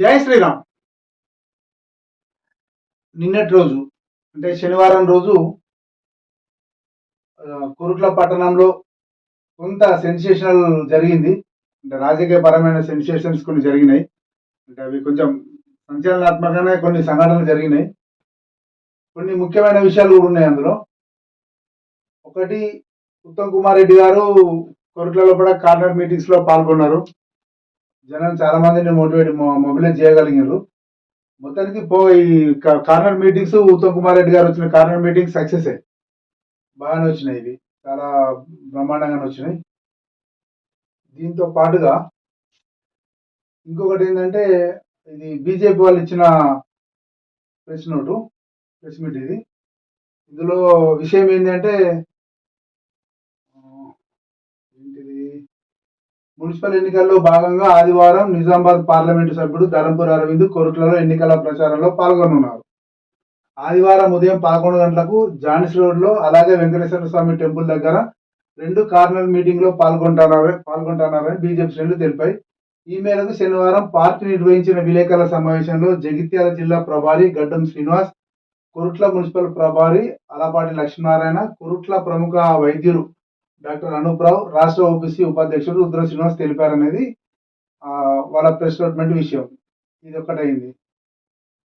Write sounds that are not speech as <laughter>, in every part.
జై శ్రీరామ్. నిన్నటి రోజు అంటే శనివారం రోజు కురుట్ల పట్టణంలో కొంత సెన్సేషనల్ జరిగింది. అంటే రాజకీయ పరమైన సెన్సేషన్స్ కొన్ని జరిగినాయి. అంటే అవి కొంచెం సంచలనాత్మకంగా కొన్ని సంఘటనలు జరిగినాయి. కొన్ని ముఖ్యమైన విషయాలు కూడా ఉన్నాయి అందులో. ఒకటి ఉత్తమ్ కుమార్ రెడ్డి గారు కొరుట్లలో కూడా కార్నర్ మీటింగ్స్లో పాల్గొన్నారు. జనం చాలా మందిని మోటివేట్ మొబిలైజ్ చేయగలిగారు మొత్తానికి పో ఈ కా- కార్నర్ మీటింగ్స్ ఉత్తమ్ కుమార్ రెడ్డి గారు వచ్చిన కార్నర్ మీటింగ్ సక్సెస్ బాగానే వచ్చినాయి ఇవి. చాలా బ్రహ్మాండంగానే వచ్చినాయి. దీంతో పాటుగా ఇంకొకటి ఏంటంటే ఇది బీజేపీ వాళ్ళు ఇచ్చిన ప్రెస్ నోటు ప్రెస్ మీట్ ఇది. ఇందులో విషయం ఏంటంటే మున్సిపల్ ఎన్నికల్లో భాగంగా ఆదివారం నిజామాబాద్ పార్లమెంటు సభ్యుడు ధరంపూర్ అరవింద్ కొరుట్లలో ఎన్నికల ప్రచారంలో పాల్గొనున్నారు. ఆదివారం ఉదయం పదకొండు గంటలకు జానిస్ రోడ్లో అలాగే వెంకటేశ్వర స్వామి టెంపుల్ దగ్గర రెండు కార్నర్ మీటింగ్లో పాల్గొంటున్నారని పాల్గొంటున్నారని బీజేపీ శ్రేణులు తెలిపాయి. ఈ మేరకు శనివారం పార్టీ నిర్వహించిన విలేకరుల సమావేశంలో జగిత్యాల జిల్లా ప్రభారి గడ్డం శ్రీనివాస్ కొరుట్ల మున్సిపల్ ప్రభారి అలపాటి లక్ష్మీనారాయణ కొరుట్ల ప్రముఖ వైద్యులు డాక్టర్ అనూప్ రావు రాష్ట్ర ఓబీసీ ఉపాధ్యక్షుడు రుద్ర శ్రీనివాస్ తెలిపారనేది వాళ్ళ ప్రెస్ స్టేట్మెంట్ విషయం. ఇది ఒకటైంది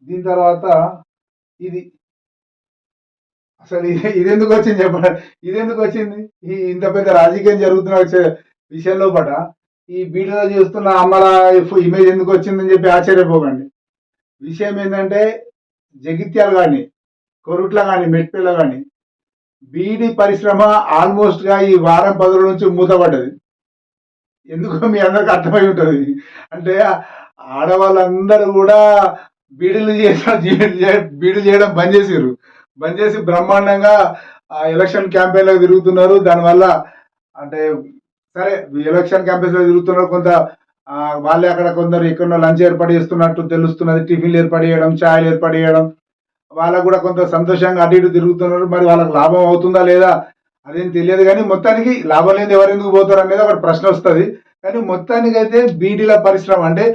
దీని తర్వాత ఇది. అసలు ఇది ఇదెందుకు ఎందుకు వచ్చింది చెప్పండి. ఇది ఎందుకు వచ్చింది? ఈ ఇంత పెద్ద రాజకీయం జరుగుతున్న వచ్చే విషయంలో పట. ఈ బీడీలో చూస్తున్న అమ్మల ఇమేజ్ ఎందుకు వచ్చిందని చెప్పి ఆశ్చర్యపోకండి. విషయం ఏంటంటే జగిత్యాలు కానీ కొరుట్ల కానీ మెట్పేల కానీ బీడి పరిశ్రమ ఆల్మోస్ట్గా ఈ వారం పది రోజుల నుంచి మూతపడ్డది. ఎందుకో మీ అందరికి అర్థమై ఉంటుంది. అంటే ఆడవాళ్ళందరూ కూడా బీడీలు చేసిన బీడీలు చేయడం బంద్ చేసిర్రు. బంద్ చేసి బ్రహ్మాండంగా ఆ ఎలక్షన్ క్యాంపెయిన్లో తిరుగుతున్నారు. దానివల్ల అంటే సరే ఎలక్షన్ క్యాంపెయిన్స్లో తిరుగుతున్నారు. కొంత వాళ్ళే అక్కడ కొందరు ఇక్కడ లంచ్ ఏర్పాటు చేస్తున్నట్టు తెలుస్తున్నది. టిఫిన్లు ఏర్పాటు చేయడం ఛాయలు ఏర్పాటు చేయడం. వాళ్ళకు కూడా కొంత సంతోషంగా అటు ఇటు తిరుగుతున్నారు. మరి వాళ్ళకి లాభం అవుతుందా లేదా అదేం తెలియదు. కానీ మొత్తానికి లాభం లేని ఎవరు ఎందుకు పోతారు అనేది ఒక ప్రశ్న వస్తుంది. కానీ మొత్తానికి అయితే బీడీల పరిశ్రమ అంటే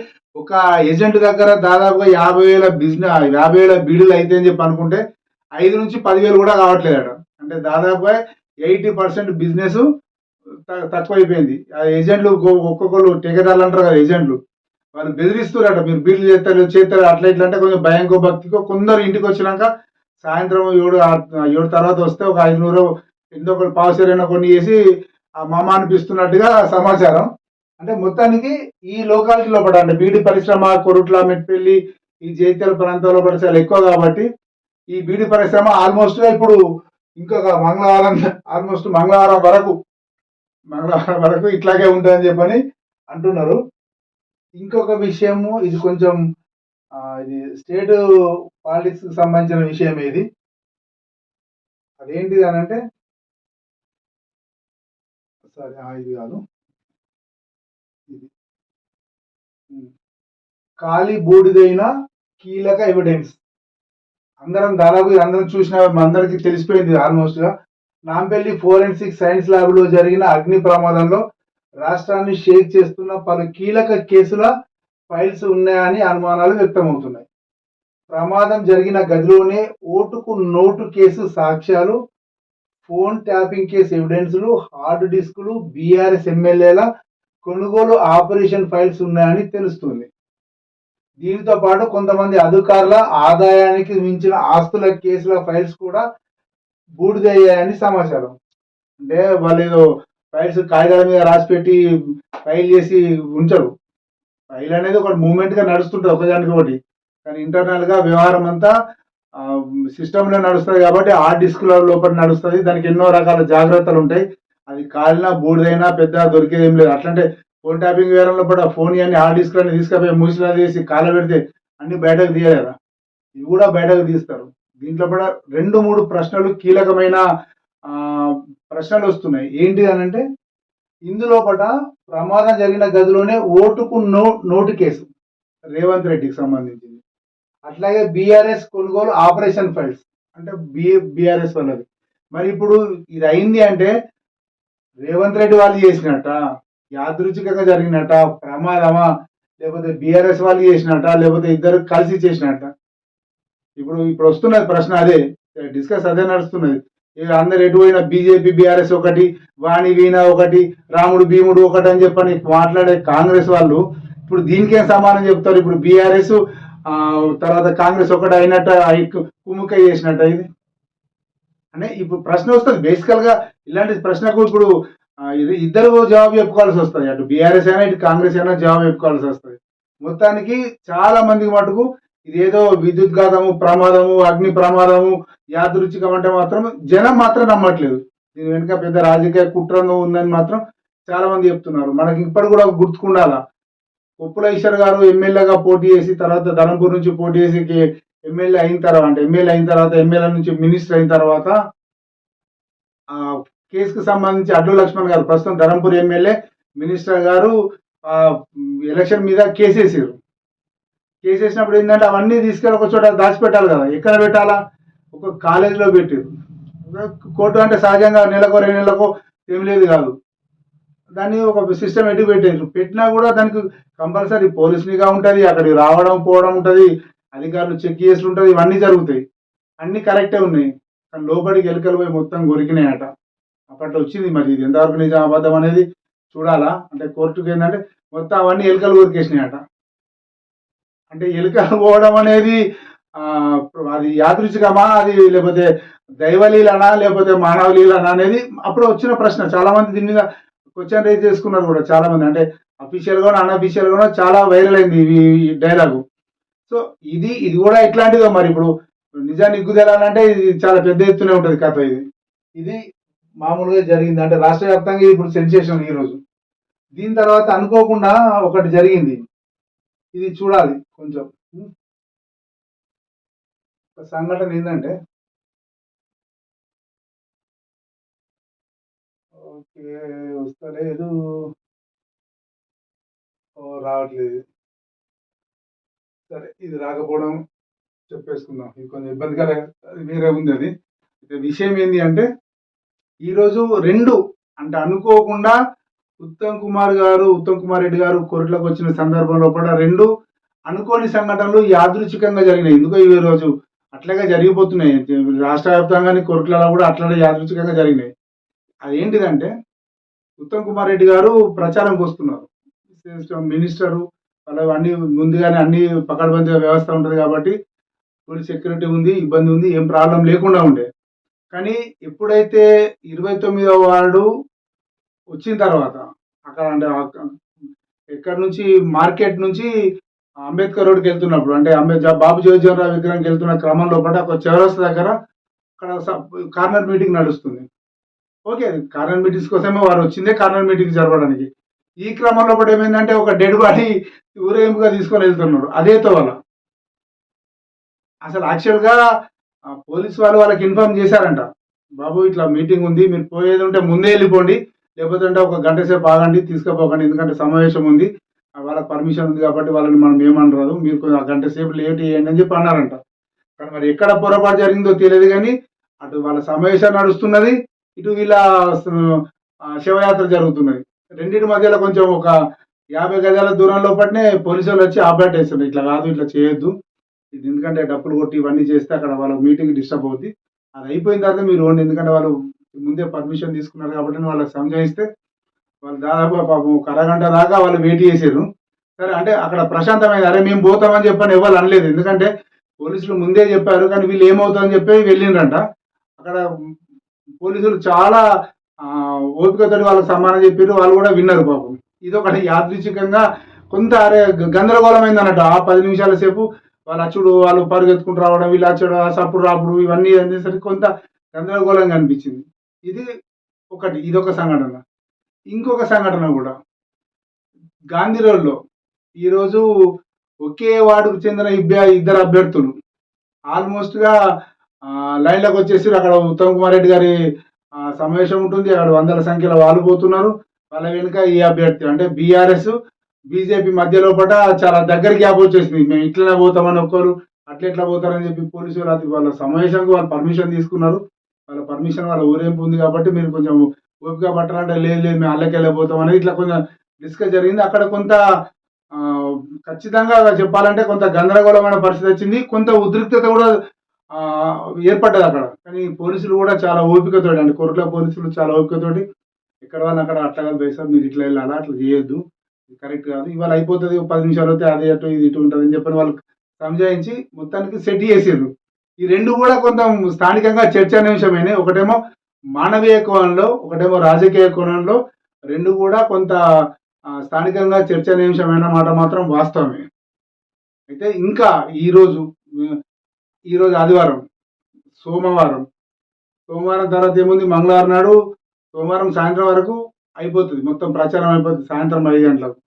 ఒక ఏజెంట్ దగ్గర దాదాపుగా యాభై వేల బిజినెస్ యాభై వేల బీడీలు అయితే అని చెప్పి అనుకుంటే ఐదు నుంచి పదివేలు కూడా కావట్లేదట. అంటే దాదాపుగా ఎయిటీ పర్సెంట్ బిజినెస్ తక్కువైపోయింది. ఆ ఏజెంట్లు ఒక్కొక్కరు టికెటాలు అంటారు కదా ఏజెంట్లు. వాళ్ళు బెదిరిస్తున్నారట మీరు బీట్లు చేస్తారు చేస్తారు అట్లా ఇట్లా అంటే కొంచెం భయంకో భక్తికో కొందరు ఇంటికి వచ్చినాక సాయంత్రం ఏడు ఏడు తర్వాత వస్తే ఒక ఐదునూరు నూరు ఒకటి పావుసేరైనా కొన్ని వేసి ఆ మామ అనిపిస్తున్నట్టుగా సమాచారం. అంటే మొత్తానికి ఈ లోకాలిటీలో పడ అంటే బీడి పరిశ్రమ కొరుట్ల మెట్పల్లి ఈ జైత్యాల ప్రాంతంలో పడి చాలా ఎక్కువ కాబట్టి ఈ బీడి పరిశ్రమ ఆల్మోస్ట్ ఇప్పుడు ఇంకొక మంగళవారం ఆల్మోస్ట్ మంగళవారం వరకు మంగళవారం వరకు ఇట్లాగే ఉంటుందని చెప్పని అంటున్నారు. ఇంకొక విషయము ఇది కొంచెం ఇది స్టేట్ పాలిటిక్స్ సంబంధించిన విషయం ఇది. అదేంటిది అని అంటే సారీ ఇది కాదు. ఇది. ఖాళీ బూడిదైన కీలక ఎవిడెన్స్. అందరం దాదాపు అందరం చూసిన అందరికీ తెలిసిపోయింది ఆల్మోస్ట్గా నాంపల్లి ఫోరెన్సిక్ సైన్స్ ల్యాబ్లో జరిగిన అగ్ని ప్రమాదంలో రాష్ట్రాన్ని షేక్ చేస్తున్న పలు కీలక కేసుల ఫైల్స్ ఉన్నాయని అనుమానాలు వ్యక్తమవుతున్నాయి. ప్రమాదం జరిగిన గదిలోనే ఓటుకు నోటు కేసు సాక్ష్యాలు ఫోన్ ట్యాపింగ్ కేసు ఎవిడెన్స్లు హార్డ్ డిస్కులు బీఆర్ఎస్ ఎమ్మెల్యేల కొనుగోలు ఆపరేషన్ ఫైల్స్ ఉన్నాయని తెలుస్తుంది. దీనితో పాటు కొంతమంది అధికారుల ఆదాయానికి మించిన ఆస్తుల కేసుల ఫైల్స్ కూడా బూడిదయ్యాయని సమాచారం. అంటే వాళ్ళు ఏదో ఫైల్స్ కాగితాల మీద రాసి పెట్టి ఫైల్ చేసి ఉంచరు. ఫైల్ అనేది ఒక మూమెంట్గా నడుస్తుంటుంది ఒకదానికి ఒకటి. కానీ ఇంటర్నల్గా వ్యవహారం అంతా సిస్టంలో నడుస్తుంది కాబట్టి ఆ డిస్క్ల లోపల నడుస్తుంది. దానికి ఎన్నో రకాల జాగ్రత్తలు ఉంటాయి. అది కాలినా బూడిదైనా పెద్ద దొరికేది ఏం లేదు. అట్లంటే ఫోన్ ట్యాపింగ్ వేరంలో కూడా ఫోన్ ఇవన్నీ హార్డ్ డిస్క్ అన్ని తీసుకపోయి మూసిలా తీసి కాల పెడితే అన్ని బయటకు తీయలేరా ఇవి కూడా బయటకు తీస్తారు. దీంట్లో కూడా రెండు మూడు ప్రశ్నలు కీలకమైన ప్రశ్నలు వస్తున్నాయి ఏంటి అని అంటే ఇందులోపట ప్రమాదం జరిగిన గదిలోనే ఓటుకు నో నోటు కేసు రేవంత్ రెడ్డికి సంబంధించింది. అట్లాగే బీఆర్ఎస్ కొనుగోలు ఆపరేషన్ ఫైల్స్. అంటే బి బీఆర్ఎస్ వాళ్ళది. మరి ఇప్పుడు ఇది అయింది అంటే రేవంత్ రెడ్డి వాళ్ళు చేసినట్ట? యాదృచ్ఛికంగా జరిగినట్ట? ప్రమాదమా? లేకపోతే బీఆర్ఎస్ వాళ్ళు చేసినట్ట? లేకపోతే ఇద్దరు కలిసి చేసినట్ట? ఇప్పుడు ఇప్పుడు వస్తున్నది ప్రశ్న అదే. డిస్కస్ అదే నడుస్తున్నది. ఇక అందరు ఎటు పోయినా బీజేపీ బీఆర్ఎస్ ఒకటి వాణి వీణ ఒకటి రాముడు భీముడు ఒకటి అని చెప్పని మాట్లాడే కాంగ్రెస్ వాళ్ళు ఇప్పుడు దీనికేం సమానం చెప్తారు? ఇప్పుడు బీఆర్ఎస్ తర్వాత కాంగ్రెస్ ఒకటి అయినట్టు అయి- కుమ్ముక చేసినట్ట ఇది అంటే ఇప్పుడు ప్రశ్న వస్తుంది. బేసికల్గా ఇలాంటి ప్రశ్నకు ఇప్పుడు ఇది- ఇద్దరు జవాబు చెప్పుకోవాల్సి వస్తుంది. అటు బీఆర్ఎస్ అయినా ఇటు కాంగ్రెస్ అయినా జవాబు చెప్పుకోవాల్సి వస్తుంది. మొత్తానికి చాలా మందికి మటుకు ఇదేదో విద్యుద్ఘాతము ప్రమాదము అగ్ని ప్రమాదము యాదృచ్ఛికం అంటే మాత్రం జనం మాత్రం నమ్మట్లేదు. దీని వెనుక పెద్ద రాజకీయ కుట్రంలో ఉందని మాత్రం చాలా మంది చెప్తున్నారు. మనకి ఇప్పటి కూడా గుర్తుకుండాలా. కొప్పుల ఈశ్వర్ గారు ఎమ్మెల్యేగా పోటీ చేసి తర్వాత ధర్మపూర్ నుంచి పోటీ చేసి ఎమ్మెల్యే అయిన తర్వాత అంటే ఎమ్మెల్యే అయిన తర్వాత ఎమ్మెల్యే నుంచి మినిస్టర్ అయిన తర్వాత ఆ కేసుకు సంబంధించి అడ్డు లక్ష్మణ్ గారు ప్రస్తుతం ధర్మపూర్ ఎమ్మెల్యే మినిస్టర్ గారు ఎలక్షన్ మీద కేసేసారు. చేసేసినప్పుడు వేసినప్పుడు ఏంటంటే అవన్నీ తీసుకెళ్ళి ఒక చోట దాచిపెట్టాలి కదా. ఎక్కడ పెట్టాలా? ఒక కాలేజీలో పెట్టారు కోర్టు అంటే సహజంగా నెలకు రెండు నెలలకు ఏం లేదు కాదు. దాన్ని ఒక సిస్టమ్ ఎటు పెట్టారు పెట్టినా కూడా దానికి కంపల్సరీ పోలీసునిగా ఉంటుంది అక్కడికి రావడం పోవడం ఉంటుంది అధికారులు చెక్ చేసి ఉంటుంది ఇవన్నీ జరుగుతాయి. అన్నీ కరెక్టే ఉన్నాయి. కానీ లోపలికి ఎలుకలు పోయి మొత్తం కొరికినాయట అప్పట్లో వచ్చింది మరి ఇది. ఎంతవరకు నిజం అబద్ధం అనేది చూడాలా? అంటే కోర్టుకి ఏంటంటే మొత్తం అవన్నీ ఎలుకలు కొరికేసినాయట అంటే ఎలుకలు <laughs> పోవడం అనేది అది యాదృచ్ఛికమా? అది లేకపోతే దైవలీలనా? లేకపోతే మానవ లీలనా అనేది అప్పుడు వచ్చిన ప్రశ్న. చాలా మంది దీని మీద క్వశ్చన్ రేజ్ చేసుకున్నారు కూడా చాలా మంది అంటే అఫీషియల్గా అన్అఫీషియల్గా చాలా వైరల్ అయింది ఈ డైలాగు సో ఇది ఇది కూడా ఎట్లాంటిదో మరి. ఇప్పుడు నిజాన్ని నిగ్గుదేలాలంటే ఇది చాలా పెద్ద ఎత్తునే ఉంటుంది కథ ఇది. ఇది మామూలుగా జరిగింది. అంటే రాష్ట్ర వ్యాప్తంగా ఇప్పుడు సెన్సేషన్ ఈ రోజు. దీని తర్వాత అనుకోకుండా ఒకటి జరిగింది. ఇది చూడాలి. కొంచెం ఒక సంఘటన ఏంటంటే ఓకే వస్తలేదు రావట్లేదు. సరే ఇది రాకపోవడం చెప్పేసుకుందాం. ఇది కొంచెం ఇబ్బందికర అది వేరే ఉంది అది. విషయం ఏంటి అంటే ఈరోజు రెండు అంటే అనుకోకుండా ఉత్తమ్ కుమార్ గారు ఉత్తమ్ కుమార్ రెడ్డి గారు కోరిట్లకు వచ్చిన సందర్భంలో కూడా రెండు అనుకోని సంఘటనలు యాదృచ్ఛికంగా జరిగినాయి. ఎందుకో ఈ రోజు అట్లాగే జరిగిపోతున్నాయి. రాష్ట్ర వ్యాప్తంగానే కోర్టులలో కూడా అట్లనే యాదృచ్ఛికంగా జరిగినాయి. అదేంటిదంటే ఉత్తమ్ కుమార్ రెడ్డి గారు ప్రచారంకి వస్తున్నారు మినిస్టరు వాళ్ళు అన్ని ముందుగానే అన్ని పకడ్బందీగా వ్యవస్థ ఉంటుంది కాబట్టి ఫుల్ సెక్యూరిటీ ఉంది ఇబ్బంది ఉంది ఏం ప్రాబ్లం లేకుండా ఉండే. కానీ ఎప్పుడైతే ఇరవై తొమ్మిదో వార్డు వచ్చిన తర్వాత అక్కడ అంటే ఎక్కడి నుంచి మార్కెట్ నుంచి అంబేద్కర్ రోడ్కి వెళ్తున్నప్పుడు అంటే అంబేద్కర్ బాబు జగజ్జీవనరావు విగ్రహానికి వెళ్తున్న క్రమంలో పాటు ఒక చౌరస్తా దగ్గర అక్కడ కార్నర్ మీటింగ్ నడుస్తుంది. ఓకే కార్నర్ మీటింగ్స్ కోసమే వారు వచ్చిందే కార్నర్ మీటింగ్ జరపడానికి. ఈ క్రమంలో కూడా ఏమైందంటే ఒక డెడ్ బాడీ ఊరేగింపుగా తీసుకొని వెళ్తున్నారు అదే తోవల. అసలు యాక్చువల్గా పోలీస్ వాళ్ళు వాళ్ళకి ఇన్ఫార్మ్ చేశారంట బాబు ఇట్లా మీటింగ్ ఉంది మీరు పోయేది ఉంటే ముందే వెళ్ళిపోండి లేకపోతే ఒక గంట సేపు ఆగండి తీసుకుపోకండి ఎందుకంటే సమావేశం ఉంది వాళ్ళకి పర్మిషన్ ఉంది కాబట్టి వాళ్ళని మనం ఏమనరాదు. మీరు కొంచెం ఆ గంట సేపు లేట్ చేయండి అని చెప్పి అన్నారంట. కానీ మరి ఎక్కడ పొరపాటు జరిగిందో తెలియదు కానీ అటు వాళ్ళ సమావేశం నడుస్తున్నది ఇటు వీళ్ళ శివయాత్ర జరుగుతున్నది. రెండింటి మధ్యలో కొంచెం ఒక యాభై గజాల దూరం లోపలనే పోలీసు వాళ్ళు వచ్చి ఆపేటేస్తున్నారు ఇట్లా కాదు ఇట్లా చేయొద్దు. ఇది ఎందుకంటే డబ్బులు కొట్టి ఇవన్నీ చేస్తే అక్కడ వాళ్ళ మీటింగ్ డిస్టర్బ్ అవుద్ది. అది అయిపోయిన తర్వాత మీరు ఎందుకంటే వాళ్ళు ముందే పర్మిషన్ తీసుకున్నారు కాబట్టి వాళ్ళకి సంజయిస్తే వాళ్ళు దాదాపు పాపం ఒక అరగంట దాకా వాళ్ళు వెయిట్ చేశారు సరే అంటే అక్కడ ప్రశాంతమైన అరే మేము పోతామని చెప్పని ఎవరు అనలేదు. ఎందుకంటే పోలీసులు ముందే చెప్పారు కానీ వీళ్ళు ఏమవుతుందని చెప్పి వెళ్ళిండ్రంట. అక్కడ పోలీసులు చాలా ఓపికతో వాళ్ళకి సమానం చెప్పారు వాళ్ళు కూడా విన్నారు పాపం. ఇది ఒకటి యాదృచ్ఛికంగా కొంత అరే గందరగోళమైంది అన్నట్టు ఆ పది నిమిషాల సేపు వాళ్ళు అచ్చుడు వాళ్ళు పరుగెత్తుకుంటూ రావడం వీళ్ళు అచ్చుడు సప్పుడు రాపుడు ఇవన్నీ అనేసరికి కొంత గందరగోళంగా అనిపించింది. ఇది ఒకటి ఇది ఒక సంఘటన. ఇంకొక సంఘటన కూడా. గాంధీ రోడ్లో ఈరోజు ఒకే వార్డుకు చెందిన ఇద్దరు అభ్యర్థులు. ఆల్మోస్ట్గా లైన్లోకి వచ్చేసి అక్కడ ఉత్తమ్ కుమార్ రెడ్డి గారి సమావేశం ఉంటుంది. అక్కడ వందల సంఖ్యలో వాళ్ళు పోతున్నారు. వాళ్ళ వెనుక ఈ అభ్యర్థి అంటే బీఆర్ఎస్ బీజేపీ మధ్యలో పట చాలా దగ్గర గ్యాప్ వచ్చేసింది. మేము ఇట్లనే పోతామని ఒక్కరు అట్లా ఎట్లా పోతారని చెప్పి పోలీసులు అది వాళ్ళ సమావేశంకు వాళ్ళు పర్మిషన్ తీసుకున్నారు. వాళ్ళ పర్మిషన్ వాళ్ళ ఊరేంపు ఉంది కాబట్టి మీరు కొంచెం ఓపిక పట్టాలంటే లేదు లేదు మేము అల్లకెళ్ళిపోతాం అనేది ఇట్లా కొంచెం డిస్కస్ జరిగింది. అక్కడ కొంత ఖచ్చితంగా చెప్పాలంటే కొంత గందరగోళమైన పరిస్థితి వచ్చింది. కొంత ఉద్రిక్తత కూడా ఏర్పడ్డది అక్కడ. కానీ పోలీసులు కూడా చాలా ఓపికతోటి అండి కొరట్ల పోలీసులు చాలా ఓపికతోటి ఎక్కడ వాళ్ళు అక్కడ అట్లా కాదు మీరు ఇట్లా వెళ్ళాలా అట్లా చేయొద్దు కరెక్ట్ కాదు. ఇవాళ అయిపోతుంది పది నిమిషాలు అయితే అది అటు ఇది ఇటు ఉంటుంది అని చెప్పని వాళ్ళు సంజాయించి మొత్తానికి సెట్ చేసారు ఈ రెండు కూడా కొంత స్థానికంగా చర్చానీయాంశమైనవి ఒకటేమో మానవీయ కోణంలో ఒకటేమో రాజకీయ కోణంలో రెండు కూడా కొంత స్థానికంగా చర్చనీయాంశమైన మాట మాత్రం వాస్తవమే. అయితే ఇంకా ఈరోజు ఈరోజు ఆదివారం సోమవారం సోమవారం తర్వాత ఏముంది? మంగళవారం నాడు సోమవారం సాయంత్రం వరకు అయిపోతుంది. మొత్తం ప్రచారం అయిపోతుంది సాయంత్రం ఐదు గంటలకు.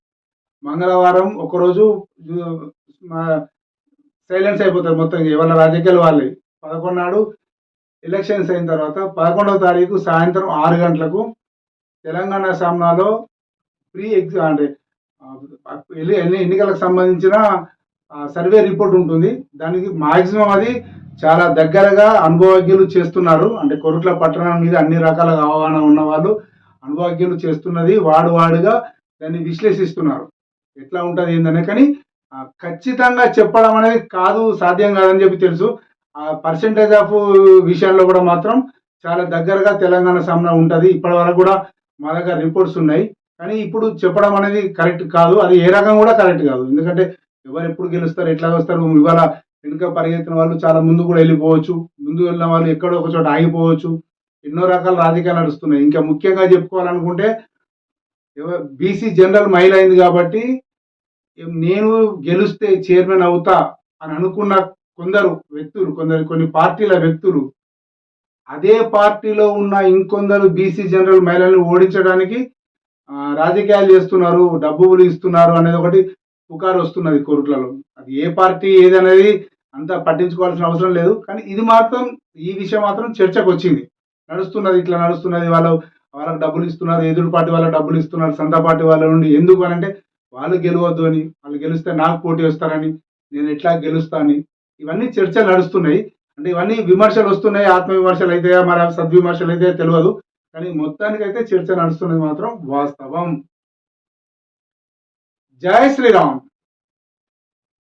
మంగళవారం ఒకరోజు సైలెన్స్ అయిపోతారు మొత్తం ఎవరి రాజకీయాలు వాళ్ళే. పదకొండు నాడు ఎలక్షన్స్ అయిన తర్వాత పదకొండవ తారీఖు సాయంత్రం ఆరు గంటలకు తెలంగాణ సామ్నాలో ప్రీ ఎగ్జా అంటే ఎన్నికలకు సంబంధించిన సర్వే రిపోర్ట్ ఉంటుంది. దానికి మాక్సిమం అది చాలా దగ్గరగా అనుభవజ్ఞులు చేస్తున్నారు. అంటే కొరుట్ల పట్టణం మీద అన్ని రకాల అవగాహన ఉన్న వాళ్ళు అనుభవజ్ఞులు చేస్తున్నది వాడు వాడుగా దాన్ని విశ్లేషిస్తున్నారు. ఎట్లా ఉంటుంది ఏందనే కానీ ఖచ్చితంగా చెప్పడం అనేది కాదు సాధ్యం కాదని చెప్పి తెలుసు. పర్సంటేజ్ ఆఫ్ విషయాల్లో కూడా మాత్రం చాలా దగ్గరగా తెలంగాణ సామ్నా ఉంటుంది. ఇప్పటి వరకు కూడా మా దగ్గర రిపోర్ట్స్ ఉన్నాయి. కానీ ఇప్పుడు చెప్పడం అనేది కరెక్ట్ కాదు. అది ఏ రకం కూడా కరెక్ట్ కాదు. ఎందుకంటే ఎవరు ఎప్పుడు గెలుస్తారు ఎట్లా వస్తారు ఇవాళ వెనుక పరిగెత్తిన వాళ్ళు చాలా ముందు కూడా వెళ్ళిపోవచ్చు. ముందు వెళ్ళిన వాళ్ళు ఎక్కడో ఒక చోట ఆగిపోవచ్చు. ఎన్నో రకాల రాజకీయాలు నడుస్తున్నాయి. ఇంకా ముఖ్యంగా చెప్పుకోవాలనుకుంటే బీసీ జనరల్ మహిళ అయింది కాబట్టి నేను గెలిస్తే చైర్మన్ అవుతా అని అనుకున్న కొందరు వ్యక్తులు కొందరు కొన్ని పార్టీల వ్యక్తులు అదే పార్టీలో ఉన్న ఇంకొందరు బీసీ జనరల్ మహిళలను ఓడించడానికి రాజకీయాలు చేస్తున్నారు డబ్బులు ఇస్తున్నారు అనేది ఒకటి పుకారు వస్తున్నది కోర్టులలో. అది ఏ పార్టీ ఏదనేది అంత పట్టించుకోవాల్సిన అవసరం లేదు. కానీ ఇది మాత్రం ఈ విషయం మాత్రం చర్చకు వచ్చింది. నడుస్తున్నది ఇట్లా నడుస్తున్నది వాళ్ళు వాళ్ళకి డబ్బులు ఇస్తున్నారు ఎదురు పార్టీ వాళ్ళకి డబ్బులు ఇస్తున్నారు సొంత పార్టీ వాళ్ళ నుండి. ఎందుకు అని అంటే వాళ్ళు గెలవద్దు అని వాళ్ళు గెలిస్తే నాకు పోటీ వస్తారని నేను ఎట్లా గెలుస్తా అని. ఇవన్నీ చర్చలు నడుస్తున్నాయి. అంటే ఇవన్నీ విమర్శలు వస్తున్నాయి ఆత్మ విమర్శలు అయితే మరి సద్విమర్శలు అయితే తెలియదు. కానీ మొత్తానికి అయితే చర్చ నడుస్తున్నది మాత్రం వాస్తవం. జై శ్రీరామ్.